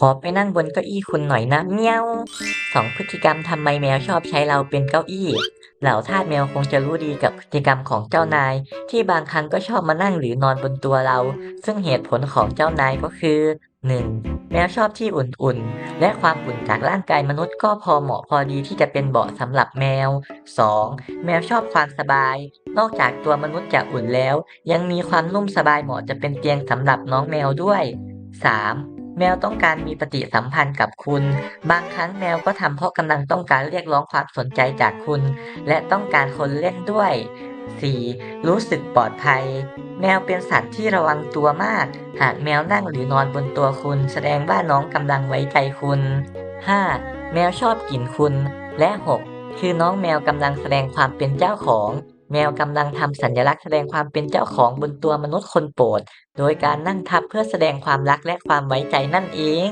ขอไปนั่งบนเก้าอี้คุณหน่อยนะเมียวสองพฤติกรรมทำไมแมวชอบใช้เราเป็นเก้าอี้ เหล่าทาสแมวคงจะรู้ดีกับพฤติกรรมของเจ้านาย ที่บางครั้งก็ชอบมานั่งหรือนอนบนตัวเรา ซึ่งเหตุผลของเจ้านายก็คือ 1. แมวชอบที่อุ่นๆ และความอุ่นจากร่างกายมนุษย์ก็พอเหมาะพอดีที่จะเป็นเบาะสำหรับแมว 2. แมวชอบความสบาย นอกจากตัวมนุษย์จะอุ่นแล้ว ยังมีความนุ่มสบายเหมาะจะเป็นเตียงสำหรับน้องแมวด้วย 3. แมวต้องการมีปฏิสัมพันธ์กับคุณ บางครั้งแมวก็ทำเพราะกำลังต้องการเรียกร้องความสนใจจากคุณ และต้องการคนเล่นด้วย 4. รู้สึกปลอดภัย แมวเป็นสัตว์ที่ระวังตัวมาก หากแมวนั่งหรือนอนบนตัวคุณ แสดงว่าน้องกำลังไว้ใจคุณ 5. แมวชอบกลิ่นคุณ และ 6. คือน้องแมวกำลังแสดงความเป็นเจ้าของ แมวกำลังทำสัญลักษณ์แสดงความเป็นเจ้าของบนตัวมนุษย์คนโปรด โดยการนั่งทับเพื่อแสดงความรักและความไว้ใจนั่นเอง